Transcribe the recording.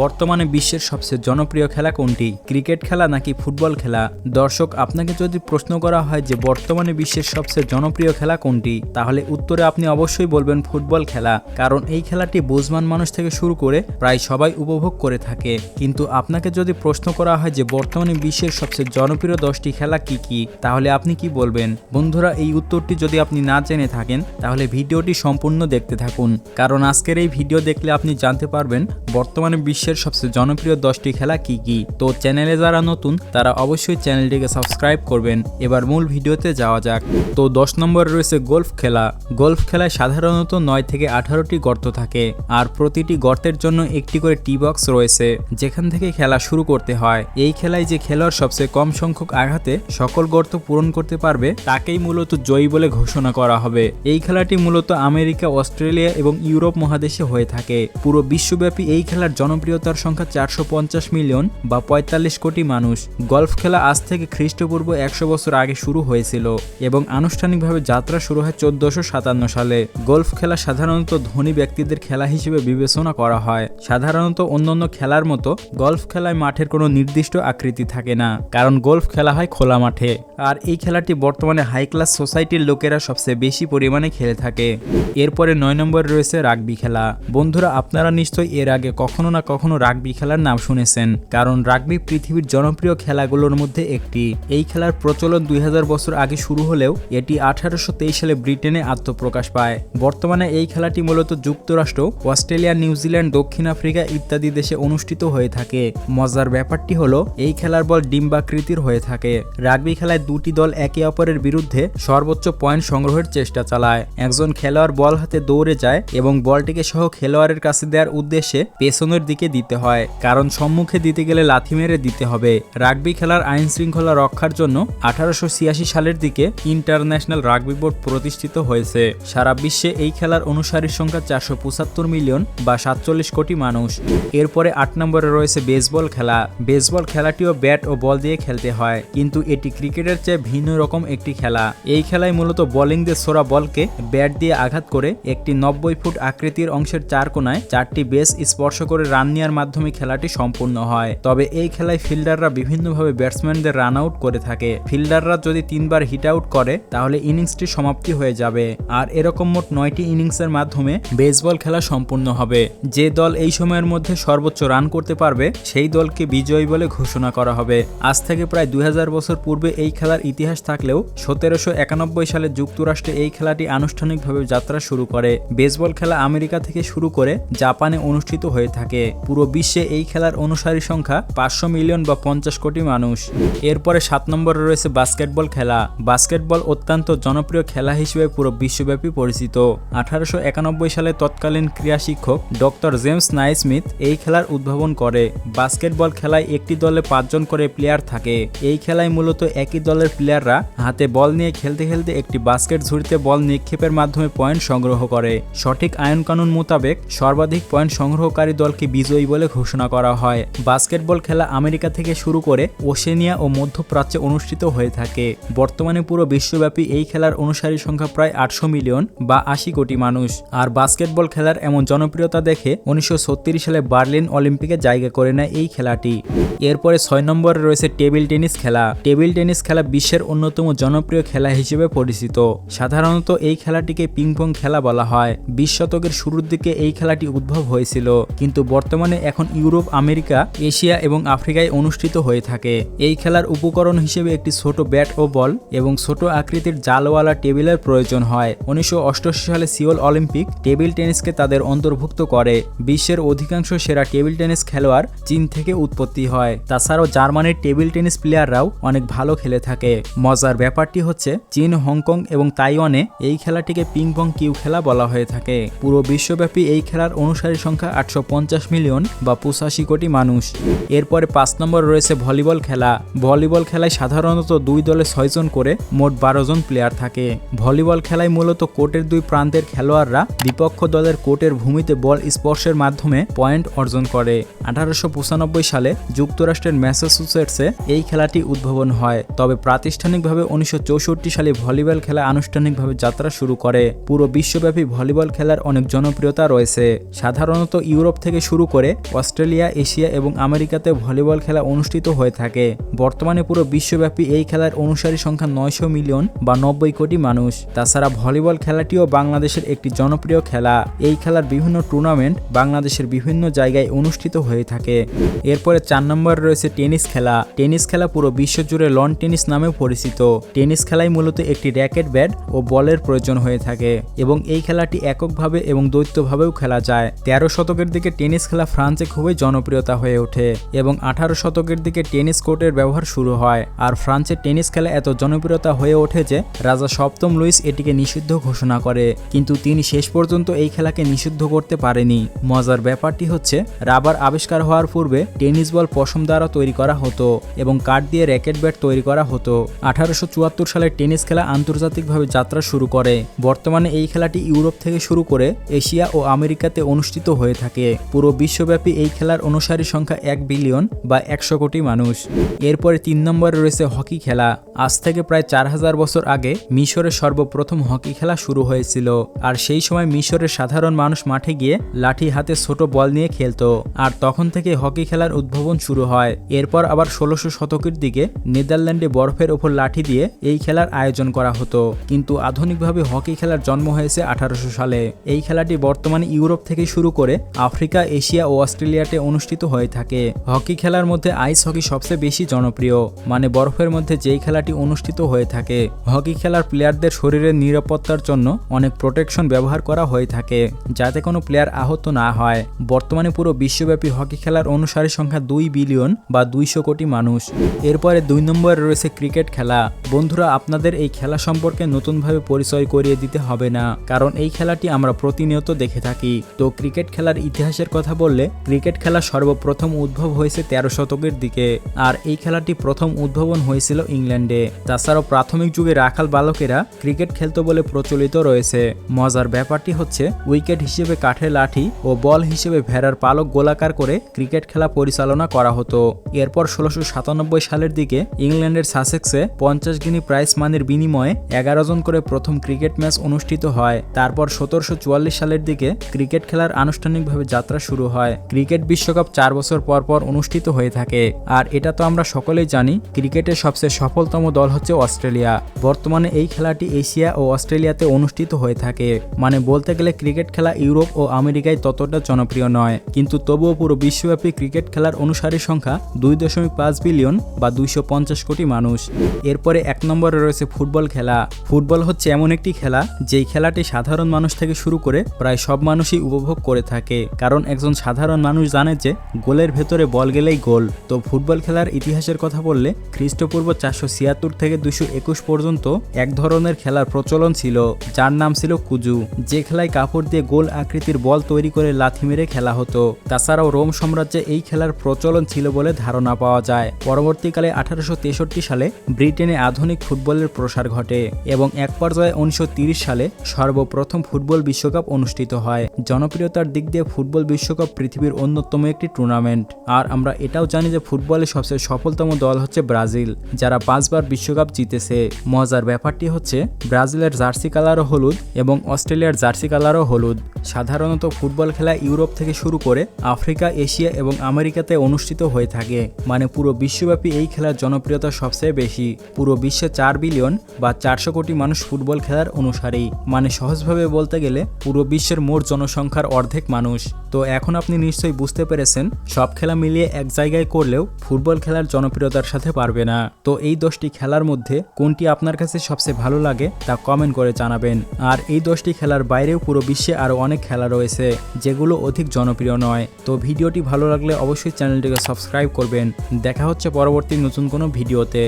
বর্তমানে বিশ্বের সবচেয়ে জনপ্রিয় খেলা কোনটি? ক্রিকেট খেলা নাকি ফুটবল খেলা? দর্শক, আপনাকে যদি প্রশ্ন করা হয় যে বর্তমানে বিশ্বের সবচেয়ে জনপ্রিয় খেলা কোনটি, তাহলে উত্তরে আপনি অবশ্যই বলবেন ফুটবল খেলা, কারণ এই খেলাটি বুঝমান মানুষ থেকে শুরু করে প্রায় সবাই উপভোগ করে থাকে। কিন্তু আপনাকে যদি প্রশ্ন করা হয় যে বর্তমানে বিশ্বের সবচেয়ে জনপ্রিয় দশটি খেলা কি কি, তাহলে আপনি কি বলবেন? বন্ধুরা, এই উত্তরটি যদি আপনি না জেনে থাকেন, তাহলে ভিডিওটি সম্পূর্ণ দেখতে থাকুন। কারণ আজকের এই ভিডিও দেখলে আপনি জানতে পারবেন, বর্তমানে বিশ্বের সবচেয়ে জনপ্রিয় দশটি খেলা কি কি? তো চ্যানেলে যারা নতুন, তারা অবশ্যই চ্যানেলটিকে সাবস্ক্রাইব করবেন। এবার মূল ভিডিওতে যাওয়া যাক। তো দশ নম্বরে রয়েছে গল্ফ খেলা। গল্ফ খেলায় সাধারণত নয় থেকে আঠারোটি গর্ত থাকে আর প্রতিটি গর্তের জন্য একটি করে টি বক্স রয়েছে, যেখান থেকে খেলা শুরু করতে হয়। এই খেলায় যে খেলোয়াড় সবচেয়ে কম সংখ্যক আঘাতে সকল গর্ত পূরণ করতে পারবে, তাকেই মূলত জয়ী বলে ঘোষণা করা হবে। এই খেলাটি মূলত আমেরিকা, অস্ট্রেলিয়া এবং ইউরোপ মহাদেশে হয়ে থাকে। পুরো বিশ্বব্যাপী এই খেলার জনপ্রিয়তার সংখ্যা চারশো পঞ্চাশ মিলিয়ন বা পঁয়তাল্লিশ কোটি মানুষ। গলফ খেলা আজ থেকে খ্রিস্টপূর্ব একশো বছর আগে শুরু হয়েছিল এবং আনুষ্ঠানিকভাবে যাত্রা শুরু হয় চোদ্দশো সাতান্ন সালে। গলফ খেলা সাধারণত ধনী ব্যক্তিদের খেলা হিসেবে বিবেচনা করা হয়। সাধারণত অন্যান্য খেলার মতো গলফ খেলায় মাঠের কোনো নির্দিষ্ট আকৃতি থাকে না, কারণ গলফ খেলা হয় খোলা মাঠে। আর এই খেলাটি বর্তমানে হাই ক্লাস সোসাইটির লোকেরা সবচেয়ে বেশি পরিমাণে খেলে থাকে। এরপরে নয় নম্বরে রয়েছে রাগবি খেলা। বন্ধুরা, আপনারা নিশ্চয়ই এর আগে কখনো না কখনো রাগবি খেলার নাম শুনেছেন, কারণ রাগবি পৃথিবীর জনপ্রিয় খেলাগুলোর মধ্যে একটি। এই খেলার প্রচলন দুই হাজার বছর আগে শুরু হলেও এটি আঠারোশো তেইশ সালে ব্রিটেনে আত্মপ্রকাশ পায়। বর্তমানে এই খেলাটি মূলত যুক্তরাষ্ট্র, অস্ট্রেলিয়া, নিউজিল্যান্ড, দক্ষিণ আফ্রিকা ইত্যাদি দেশে অনুষ্ঠিত হয়ে থাকে। মজার ব্যাপারটি হলো, এই খেলার বল ডিম্বাকৃতির হয়ে থাকে। রাগবি খেলায় দুটি দল একে অপরের বিরুদ্ধে সর্বোচ্চ পয়েন্ট সংগ্রহের চেষ্টা চালায়। একজন খেলোয়াড় বল হাতে দৌড়ে যায় এবং বলটিকে সহ খেলোয়াড়ের কাছে দেওয়ার উদ্দেশ্যে পেছনের দিকে দিতে হয়। কারণ সম্মুখে দিতে গেলে লাথি মেরে দিতে হবে। রাগবি খেলার আইন শৃঙ্খলা রক্ষার জন্য আঠারোশো ছিয়াশি সালের দিকে ইন্টারন্যাশনাল রাগবি বোর্ড প্রতিষ্ঠিত হয়েছে। সারা বিশ্বে এই খেলার অনুসারীর সংখ্যা চারশো পঁচাত্তর মিলিয়ন বা সাতচল্লিশ কোটি মানুষ। এরপরে আট নম্বরে রয়েছে বেসবল খেলা। বেসবল খেলাটিও ব্যাট ও বল দিয়ে খেলতে হয়। কিন্তু এটি ক্রিকেটের চেয়ে ভিন্ন রকম একটি খেলা। এই খেলায় মূলত বোলিং দিয়ে ছোড়া বলকে ব্যাট দিয়ে আঘাত করে একটি নব্বই ফুট আকৃতির অংশের চার কোনায় চারটি বেস স্পর্শ করে রান নেওয়ার মাধ্যমে খেলাটি সম্পূর্ণ হয়। তবে এই খেলায় ফিল্ডাররা বিভিন্নভাবে ব্যাটসম্যানদের রান আউট করে থাকে। ফিল্ডাররা যদি তিনবার হিট আউট করে, তাহলে ইনিংসটি সমাপ্তি হয়ে যাবে। আর এরকম মোট নয়টি ইনিংসের মাধ্যমে বেসবল খেলা সম্পূর্ণ হবে। যে দল এই সময়ের মধ্যে সর্বোচ্চ রান করতে পারবে, সেই দলকে বিজয়ী বলে ঘোষণা করা হবে। আজ থেকে প্রায় দুই হাজার বছর পূর্বে এই খেলার ইতিহাস থাকলেও সতেরোশো একানব্বই সালে যুক্তরাষ্ট্রে এই খেলাটি আনুষ্ঠানিকভাবে যাত্রা শুরু করে। বেসবল খেলা আমেরিকা থেকে শুরু করে জাপানে অনুষ্ঠিত হয়ে থাকে। পুরো বিশ্বে এই খেলার অনুসারী সংখ্যা পাঁচশো মিলিয়ন বা পঞ্চাশ কোটি মানুষ। এরপরে সাত নম্বরে রয়েছে বাস্কেটবল খেলা। বাস্কেটবল অত্যন্ত জনপ্রিয় খেলা হিসেবে পুরো বিশ্বব্যাপী পরিচিত। আঠারোশো একানব্বই সালে তৎকালীন ক্রীড়া শিক্ষক ডক্টর জেমস নাইসমিথ এই খেলার উদ্ভাবন করে। বাস্কেটবল খেলায় একটি দলে পাঁচজন করে প্লেয়ার থাকে। এই খেলায় মূলত একই দলের প্লেয়াররা হাতে বল নিয়ে খেলতে খেলতে একটি বাস্কেট ঝুড়িতে বল নিক্ষেপের মাধ্যমে পয়েন্ট সংগ্রহ করে। সঠিক আইন কানুন মোতাবেক সর্বাধিক পয়েন্ট সংগ্রহকারী দলকে বিজয়ী বলে ঘোষণা করা হয়। বাস্কেটবল খেলা আমেরিকা থেকে শুরু করে ওশেনিয়া ও মধ্যপ্রাচ্যে অনুষ্ঠিত হয়ে থাকে। বর্তমানে পুরো বিশ্বব্যাপী এই খেলার অনুসারী সংখ্যা প্রায় আটশো মিলিয়ন বা আশি কোটি মানুষ। আর বাস্কেটবল খেলার এমন জনপ্রিয়তা দেখে উনিশশো সালে বার্লিন অলিম্পিকে জায়গা করে নেয় এই খেলাটি। এরপরে ছয় নম্বরে রয়েছে টেবিল টেনিস খেলা। টেবিল টেনিস খেলা বিশ্বের অন্যতম জনপ্রিয় খেলা হিসেবে পরিচিত। সাধারণত এই খেলাটিকে পিংপং খেলা বলা হয়। বিশ শতকের শুরুর দিকে এই খেলাটি উদ্ভব হয়েছিল। কিন্তু বর্তমানে এখন ইউরোপ, আমেরিকা, এশিয়া এবং আফ্রিকায় অনুষ্ঠিত হয়ে থাকে। এই খেলার উপকরণ হিসেবে একটি ছোট ব্যাট ও বল এবং ছোট আকৃতির জালওয়ালা টেবিলের প্রয়োজন হয়। উনিশশো সালে সিওল অলিম্পিক টেবিল টেনিসকে তাদের অন্তর্ভুক্ত করে। বিশ্বের অধিকাংশ সেরা টেবিল টেনিস খেলোয়াড় চীন থেকে উৎপত্তি হয়। তাছাড়াও জার্মানির টেবিল টেনিস প্লেয়াররাও অনেক ভালো খেলে থাকে। মজার ব্যাপারটি হচ্ছে, চীন, হংকং এবং তাইওয়ানে এই খেলাটিকে পিং পং কিউ খেলা বলা হয়ে থাকে। পুরো বিশ্বব্যাপী এই খেলার অনুসারী সংখ্যা আটশো পঞ্চাশ মিলিয়ন। বা পঁচাশি কোটি মানুষ। এরপরে পাঁচ নম্বর রয়েছে ভলিবল খেলা। ভলিবল খেলায় সাধারণত দুই দলে ছয়জন করে মোট বারো জন প্লেয়ার থাকে। ভলিবল খেলায় মূলত কোর্টের দুই প্রান্তের খেলোয়াড়রা বিপক্ষ দলের কোর্টের ভূমিতে বল স্পর্শের মাধ্যমে পয়েন্ট অর্জন করে। আঠারোশো পঁচানব্বই সালে যুক্তরাষ্ট্রের ম্যাসাচুসেটসে এই খেলাটি উদ্ভাবন হয়। তবে প্রাতিষ্ঠানিকভাবে উনিশশো চৌষট্টি সালে ভলিবল খেলা আনুষ্ঠানিকভাবে যাত্রা শুরু করে। পুরো বিশ্বব্যাপী ভলিবল খেলার অনেক জনপ্রিয়তা রয়েছে। সাধারণত ইউরোপ থেকে শুরু করে করে অস্ট্রেলিয়া, এশিয়া এবং আমেরিকাতে ভলিবল খেলা অনুষ্ঠিত হয়ে থাকে। বর্তমানে পুরো বিশ্বব্যাপী এই খেলার অনুসারী সংখ্যা নয়শো মিলিয়ন বা নব্বই কোটি মানুষ। তাছাড়া ভলিবল খেলাটিও বাংলাদেশের একটি জনপ্রিয় খেলা। এই খেলার বিভিন্ন টুর্নামেন্ট বাংলাদেশের বিভিন্ন জায়গায় অনুষ্ঠিত হয়ে থাকে। এরপরে চার নম্বর রয়েছে টেনিস খেলা। টেনিস খেলা পুরো বিশ্বজুড়ে লন টেনিস নামেও পরিচিত। টেনিস খেলায় মূলত একটি র্যাকেট ব্যাট ও বলের প্রয়োজন হয়ে থাকে এবং এই খেলাটি এককভাবে এবং দ্বৈতভাবেও খেলা যায়। তেরো শতকের দিকে টেনিস খেলা ফ্রান্সে খুবই জনপ্রিয়তা হয়ে ওঠে এবং আঠারো শতকের দিকে টেনিস কোর্টের ব্যবহার শুরু হয়। আর ফ্রান্সে টেনিস খেলা এত জনপ্রিয়তা হয়ে ওঠে যে, রাজা সপ্তম লুইস এটিকে নিষিদ্ধ ঘোষণা করে। কিন্তু তিনি শেষ পর্যন্ত এই খেলাকে নিষিদ্ধ করতে পারেনি। মজার ব্যাপারটি হচ্ছে, রাবার আবিষ্কার হওয়ার পূর্বে টেনিস বল পশম দ্বারা তৈরি করা হতো এবং কাঠ দিয়ে র্যাকেট ব্যাট তৈরি করা হতো। আঠারোশো চুয়াত্তর সালে টেনিস খেলা আন্তর্জাতিকভাবে যাত্রা শুরু করে। বর্তমানে এই খেলাটি ইউরোপ থেকে শুরু করে এশিয়া ও আমেরিকাতে অনুষ্ঠিত হয়ে থাকে। পুরো বিশ্বব্যাপী এই খেলার অনুসারী সংখ্যা এক বিলিয়ন বা একশো কোটি মানুষ। এরপরে তিন নম্বরে রয়েছে হকি খেলা। আজ থেকে প্রায় চার হাজার বছর আগে মিশরে সর্বপ্রথম হকি খেলা শুরু হয়েছিল। আর সেই সময় মিশরের সাধারণ মানুষ মাঠে গিয়ে লাঠি হাতে ছোট বল নিয়ে খেলতো। আর তখন থেকে হকি খেলার উদ্ভাবন শুরু হয়। এরপর আবার ষোলোশো শতকের দিকে নেদারল্যান্ডে বরফের ওপর লাঠি দিয়ে এই খেলার আয়োজন করা হতো। কিন্তু আধুনিকভাবে হকি খেলার জন্ম হয়েছে আঠারোশো সালে। এই খেলাটি বর্তমানে ইউরোপ থেকে শুরু করে আফ্রিকা, এশিয়া অস্ট্রেলিয়াতে অনুষ্ঠিত হয়ে থাকে। হকি খেলার মধ্যে আইস হকি সবচেয়ে বেশি জনপ্রিয়। মানে বরফের মধ্যে যেই খেলাটি অনুষ্ঠিত হয়ে থাকে, হকি খেলার প্লেয়ারদের শরীরের নিরাপত্তার জন্য অনেক প্রোটেকশন ব্যবহার করা হয়ে থাকে, যাতে কোনো প্লেয়ার আহত না হয়। বর্তমানে পুরো বিশ্বব্যাপী হকি খেলার অনুসারী সংখ্যা দুই বিলিয়ন বা দুইশো কোটি মানুষ। এরপরে দুই নম্বরে রয়েছে ক্রিকেট খেলা। বন্ধুরা, আপনাদের এই খেলা সম্পর্কে নতুনভাবে পরিচয় করিয়ে দিতে হবে না, কারণ এই খেলাটি আমরা প্রতিনিয়ত দেখে থাকি। তো ক্রিকেট খেলার ইতিহাসের কথা বললে ক্রিকেট খেলা সর্বপ্রথম উদ্ভব হয়েছে তেরো শতকের দিকে, আর এই খেলাটি প্রথম উদ্ভাবন হয়েছিল ইংল্যান্ডে। তাছাড়াও প্রাথমিক যুগে রাখাল বালকেরা ক্রিকেট খেলতো বলে প্রচলিত রয়েছে। মজার ব্যাপারটি হচ্ছে, উইকেট হিসেবে কাঠের লাঠি ও বল হিসেবে ভেড়ার পালক গোলাকার করে ক্রিকেট খেলা পরিচালনা করা হতো। এরপর ষোলোশো সাতানব্বই সালের দিকে ইংল্যান্ডের সাসেক্সে পঞ্চাশ গিনি প্রাইস মানের বিনিময়ে এগারো জন করে প্রথম ক্রিকেট ম্যাচ অনুষ্ঠিত হয়। তারপর সতেরোশো চুয়াল্লিশ সালের দিকে ক্রিকেট খেলার আনুষ্ঠানিকভাবে যাত্রা শুরু হয়। ক্রিকেট বিশ্বকাপ চার বছর পর পর অনুষ্ঠিত হয়ে থাকে। আর এটা তো আমরা সকলেই জানি, ক্রিকেটের সবচেয়ে সফলতম দল হচ্ছে অস্ট্রেলিয়া। বর্তমানে এই খেলাটি এশিয়া ও অস্ট্রেলিয়াতে অনুষ্ঠিত হয়ে থাকে। মানে বলতে গেলে ক্রিকেট খেলা ইউরোপ ও আমেরিকায় ততটা জনপ্রিয় নয়। কিন্তু তবুও পুরো বিশ্বব্যাপী ক্রিকেট খেলার অনুসারী সংখ্যা দুই দশমিক পাঁচ বিলিয়ন বা দুইশো পঞ্চাশ কোটি মানুষ। এরপরে এক নম্বরে রয়েছে ফুটবল খেলা। ফুটবল হচ্ছে এমন একটি খেলা, যেই খেলাটি সাধারণ মানুষ থেকে শুরু করে প্রায় সব মানুষই উপভোগ করে থাকে। কারণ একজন সাধারণ মানুষ জানে যে গোলের ভেতরে বল গেলেই গোল। তো ফুটবল খেলার ইতিহাসের কথা বললে খ্রিস্টপূর্ব চারশো ছিয়াত্তর থেকে দুশো একুশ পর্যন্ত এক ধরনের খেলার প্রচলন ছিল, যার নাম ছিল কুজু। যে খেলায় কাপড় দিয়ে গোল আকৃতির বল তৈরি করে লাথি মেরে খেলা হতো। তাছাড়াও রোম সাম্রাজ্যে এই খেলার প্রচলন ছিল বলে ধারণা পাওয়া যায়। পরবর্তীকালে আঠারোশো তেষট্টি সালে ব্রিটেনে আধুনিক ফুটবলের প্রসার ঘটে এবং এক পর্যায়ে উনিশশো সালে সর্বপ্রথম ফুটবল বিশ্বকাপ অনুষ্ঠিত হয়। জনপ্রিয়তার দিক দিয়ে ফুটবল বিশ্বকাপ পৃথিবীর অন্যতম একটি টুর্নামেন্ট আর আমরা এটাও জানি যে ফুটবলের সবচেয়ে সফলতম দল হচ্ছে ব্রাজিল, যারা পাঁচবার বিশ্বকাপ জিতেছে। মজার ব্যাপারটি হচ্ছে, ব্রাজিলের জার্সি কালারও হলুদ এবং অস্ট্রেলিয়ার জার্সি কালারও হলুদ। সাধারণত ফুটবল খেলা ইউরোপ থেকে শুরু করে আফ্রিকা, এশিয়া এবং আমেরিকাতে অনুষ্ঠিত হয়ে থাকে। মানে পুরো বিশ্বব্যাপী এই খেলার জনপ্রিয়তা সবচেয়ে বেশি। পুরো বিশ্বে চার বিলিয়ন বা চারশো কোটি মানুষ ফুটবল খেলার অনুসারী। মানে সহজভাবে বলতে গেলে, পুরো বিশ্বের মোট জনসংখ্যার অর্ধেক মানুষ। তো এখন আপনি নিশ্চয়ই বুঝতে পেরেছেন, সব খেলা মিলিয়ে এক জায়গায় করলেও ফুটবল খেলার জনপ্রিয়তার সাথে পারবে না। তো এই দশটি খেলার মধ্যে কোনটি আপনার কাছে সবচেয়ে ভালো লাগে তা কমেন্ট করে জানাবেন। আর এই দশটি খেলার বাইরেও পুরো বিশ্বে আরও অনেক খেলা রয়েছে, যেগুলো অধিক জনপ্রিয় নয়। তো ভিডিওটি ভালো লাগলে অবশ্যই চ্যানেলটিকে সাবস্ক্রাইব করবেন। দেখা হচ্ছে পরবর্তী নতুন কোনো ভিডিওতে।